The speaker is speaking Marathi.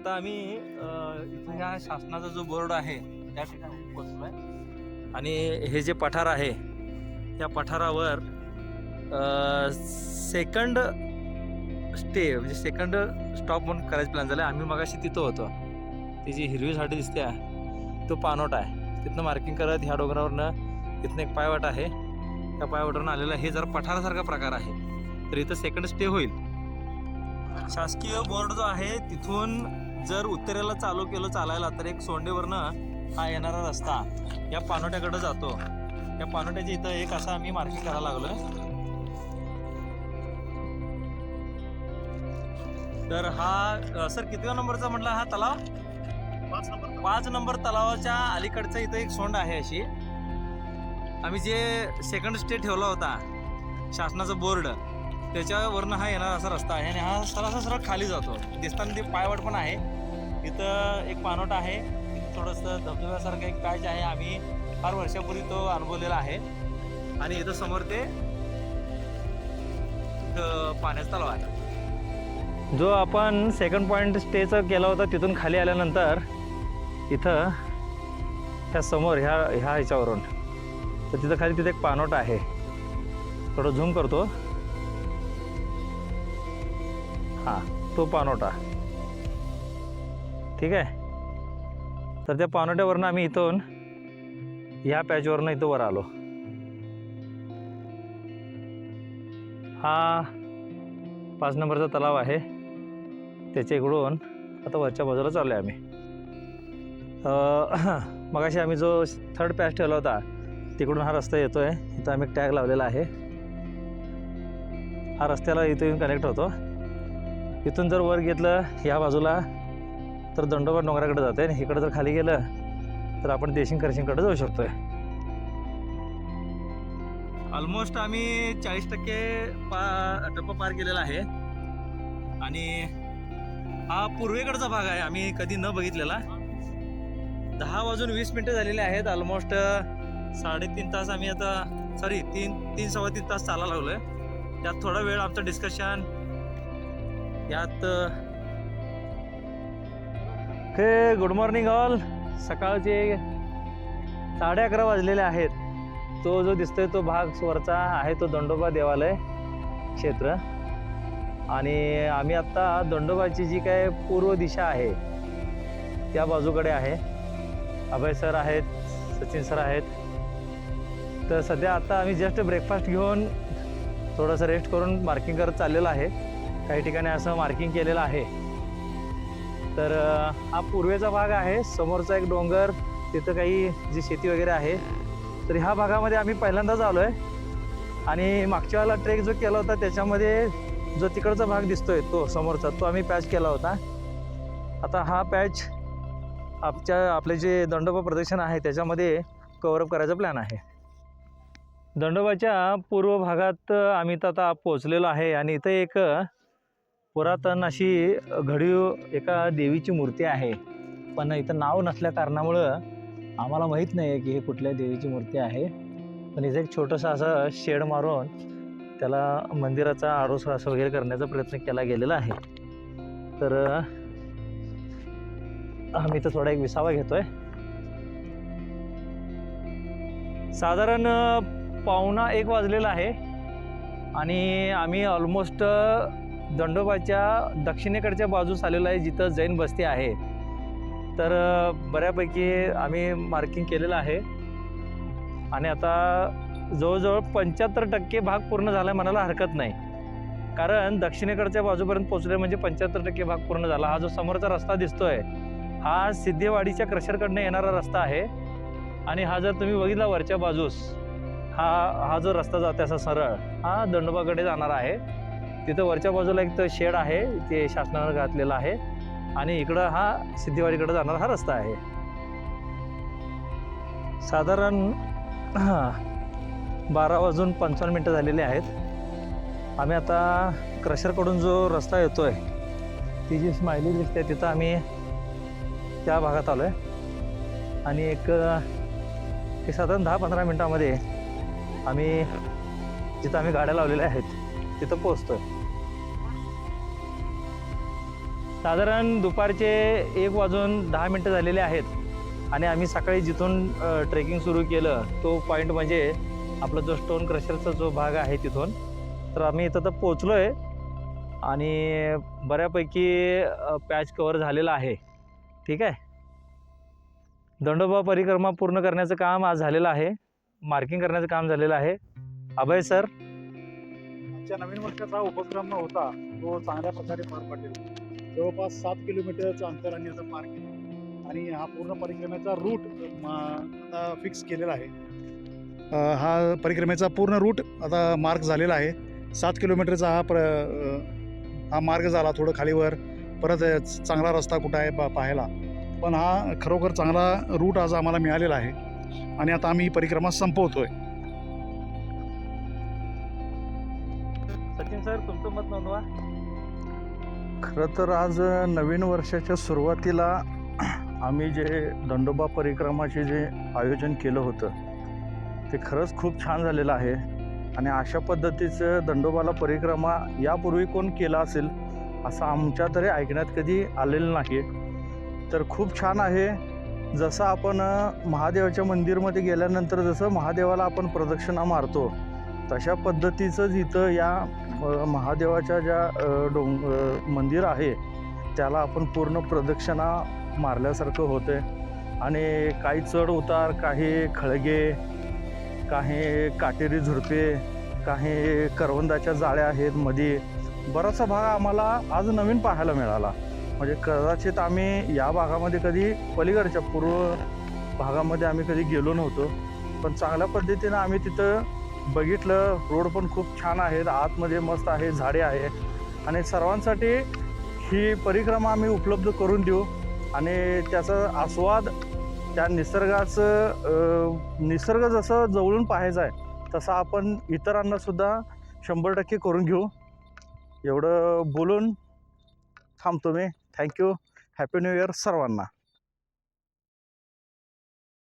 आता आम्ही इथं ह्या शासनाचा जो बोर्ड आहे त्या ठिकाणी पोचलोय आणि हे जे पठार आहे त्या पठारावर सेकंड स्टे म्हणजे सेकंड स्टॉप म्हणून करायचं प्लॅन झाला आम्ही मगाशी तिथं होतो. ती जी हिरवी झाडी दिसते आहे, तो पानोट आहे. तिथनं मार्किंग करत ह्या डोंगरावरनं तिथनं एक पायवाट आहे. त्या पायवाटावरून आलेला हे जर पठारासारखा प्रकार आहे. तर इथं सेकंड स्टे होईल. शासकीय बोर्ड जो आहे तिथून जर उत्तरेला चालू केलं चालायला तर एक सोंडेवरनं हा येणारा रस्ता या पानोट्याकडे जातो. या पानोट्याच्या इथं एक असा आम्ही मार्किंग करायला लागलोय. तर हा सर कितव्या नंबरचा म्हटला हा तलाव? पाच नंबर पाच नंबर तलावाच्या अलीकडचं इथं एक सोंड आहे अशी. आम्ही जे सेकंड स्टे ठेवला होता शासनाचा बोर्ड त्याच्यावरनं हा येणारा असा रस्ता आहे आणि हा सरळ सरळ खाली जातो. दिसताना ते पायवाट पण आहे. इथं एक पानोट आहे. थोडंसं धबधब्यासारखं एक पॅच आहे. आम्ही फार वर्षापूर्वी तो अनुभवलेला आहे. आणि इथं समोर ते पाण्याचा तलाव आहे. जो आपण सेकंड पॉईंट स्टेचं केला होता तिथून खाली आल्यानंतर इथं ह्या समोर ह्या ह्या ह्याच्यावरून. तर तिथं खाली तिथे एक पानोट आहे. थोडं झूम करतो. हां तो पानोटा. ठीक आहे? तर त्या पानोट्यावरनं आम्ही इथून ह्या पॅचवरनं इथं वर आलो. हा पाच नंबरचा तलाव आहे. त्याच्या इकडून आता वरच्या बाजूला चाललो आहे आम्ही. अं, मगाशी आम्ही जो थर्ड पॅच ठेवला होता तिकडून हा रस्ता येतो आहे इथं आम्ही टॅग लावलेला आहे. हा रस्त्याला इथं येऊन कनेक्ट होतो. इथून जर वर घेतलं ह्या बाजूला तर दंडोबा डोंगराकडे जाते आणि इकडं जर खाली गेलं तर आपण देशिंग करशिंगकडे जाऊ शकतोय. ऑलमोस्ट आम्ही चाळीस टक्के पा टप्पा पार केलेला आहे. आणि हा पूर्वेकडचा भाग आहे आम्ही कधी न बघितलेला. दहा वाजून वीस मिनटं झालेली आहेत ऑलमोस्ट साडेतीन तास आम्ही आता सॉरी तीन तीन सव्वा तीन तास चालायला लागलोय. त्यात थोडा वेळ आमचं डिस्कशन यात हे गुड मॉर्निंग ऑल सकाळचे साडे अकरा वाजलेले आहेत. तो जो दिसतोय तो भाग वरचा आहे तो दंडोबा देवालय क्षेत्र. आणि आम्ही आत्ता दंडोबाची जी काय पूर्व दिशा आहे त्या बाजूकडे आहे. अभय सर आहेत सचिन सर आहेत. तर सध्या आता आम्ही जस्ट ब्रेकफास्ट घेऊन थोडंसं रेस्ट करून मार्किंग करत चाललेलं आहे. काही ठिकाणी असं मार्किंग केलेलं आहे. तर हा पूर्वेचा भाग आहे. समोरचा एक डोंगर तिथं काही जी शेती वगैरे आहे. तर ह्या भागामध्ये आम्ही पहिल्यांदाच आलो आहे आणि मागच्या वेळेला ट्रेक जो केला होता त्याच्यामध्ये जो तिकडचा भाग दिसतोय तो समोरचा तो आम्ही पॅच केला होता. आता हा पॅच आमच्या आपले जे दंडोबा प्रदर्शन आहे त्याच्यामध्ये कवरअप करायचा प्लॅन आहे. दंडोबाच्या पूर्व भागात आम्ही तर आता पोचलेलो आहे. आणि इथं एक पुरातन अशी घडीव एका देवीची मूर्ती आहे. पण इथं नाव नसल्या कारणामुळं आम्हाला माहीत नाही आहे की हे कुठल्या देवीची मूर्ती आहे. पण इथं एक छोटंसं असं शेड मारून त्याला मंदिराचा आरोस असं वगैरे करण्याचा प्रयत्न केला गेलेला आहे. तर आम्ही इथं थोडा एक विसावा घेतोय. साधारण पावणा एक वाजलेला आहे. आणि आम्ही ऑलमोस्ट दंडोबाच्या दक्षिणेकडच्या बाजूस आलेलं आहे जिथं जैन बस्ती आहे. तर बऱ्यापैकी आम्ही मार्किंग केलेलं आहे. आणि आता जवळजवळ पंच्याहत्तर टक्के भाग पूर्ण झाला म्हणायला हरकत नाही. कारण दक्षिणेकडच्या बाजूपर्यंत पोचले म्हणजे पंच्याहत्तर टक्के भाग पूर्ण झाला. हा जो समोरचा रस्ता दिसतोय हा सिद्धेवाडीच्या क्रशरकडनं येणारा रस्ता आहे. आणि हा जर तुम्ही बघितला वरच्या बाजूस हा हा जो रस्ता जातो असा सरळ हा दंडोबाकडे जाणार आहे. तिथं वरच्या बाजूला एक तर शेड आहे ते शासनानं घातलेलं आहे आणि इकडं हा सिद्धेवाडीकडे जाणारा हा रस्ता आहे. साधारण बारा वाजून पंचावन्न मिनटं झालेली आहेत. आम्ही आता क्रशरकडून जो रस्ता येतो आहे ती जी स्मायली दिसते तिथं आम्ही त्या भागात आलो आहे आणि एक एक साधारण दहा पंधरा मिनटामध्ये आम्ही जिथं आम्ही गाड्या लावलेल्या आहेत तिथं पोचतो आहे साधारण दुपारचे एक वाजून दहा मिनटं झालेले आहेत आणि आम्ही सकाळी जिथून ट्रेकिंग सुरू केलं तो पॉईंट म्हणजे आपला जो स्टोन क्रशरचा जो भाग आहे तिथून तर आम्ही इथं तर पोचलो आहे आणि बऱ्यापैकी पॅच कवर झालेला आहे. ठीक आहे? दंडोबा परिक्रमा पूर्ण करण्याचं काम आज झालेलं आहे. मार्किंग करण्याचं काम झालेलं आहे. अभय सर आमच्या नवीन वर्षाचा उपक्रम होता तो चांगल्या प्रकारे पार पडलेला जवळपास सात किलोमीटरचं अंतर आणि आता पार केलं. आणि हा पूर्ण परिक्रमेचा रूट आता फिक्स केलेला आहे. हा परिक्रमेचा पूर्ण रूट आता मार्क झालेला आहे. सात किलोमीटरचा हा प्र हा मार्ग झाला थोडं खालीवर. परत चांगला रस्ता कुठं आहे पा पाहायला. पण हा खरोखर चांगला रूट आज आम्हाला मिळालेला आहे. आणि आता आम्ही ही परिक्रमा आहे सचिन सर तुमचं मत नोंदवा. खरं तर आज नवीन वर्षाच्या सुरुवातीला आम्ही जे दंडोबा परिक्रमाचे जे आयोजन केलं होतं ते खरंच खूप छान झालेलं आहे. आणि अशा पद्धतीचं दंडोबाला परिक्रमा यापूर्वी कोण केला असेल असं आमच्या तरी ऐकण्यात कधी आलेलं नाही तर खूप छान आहे. जसं आपण महादेवाच्या मंदिरमध्ये गेल्यानंतर जसं महादेवाला आपण प्रदक्षिणा मारतो तशा पद्धतीचंच इथं या महादेवाच्या ज्या डोंग मंदिर आहे त्याला आपण पूर्ण प्रदक्षिणा मारल्यासारखं होतं आहे आणि काही चढ उतार काही खळगे काही काटेरी झुडपे काही करवंदाच्या जाळ्या आहेत मध्ये बराचसा भाग आम्हाला आज नवीन पाहायला मिळाला. म्हणजे कदाचित आम्ही या भागामध्ये कधी पलीकडच्या पूर्व भागामध्ये आम्ही कधी गेलो नव्हतो. पण चांगल्या पद्धतीनं आम्ही तिथं बघितलं रोड पण खूप छान आहेत आतमध्ये मस्त आहे झाडे आहे. आणि सर्वांसाठी ही परिक्रमा आम्ही उपलब्ध करून देऊ. आणि त्याचा आस्वाद त्या निसर्गाचं निसर्ग जसं जवळून पाहायचा आहे तसं आपण इतरांनासुद्धा शंभर टक्के करून घेऊ. एवढं बोलून थांबतो मी. Thank you happy new year सर्वांना.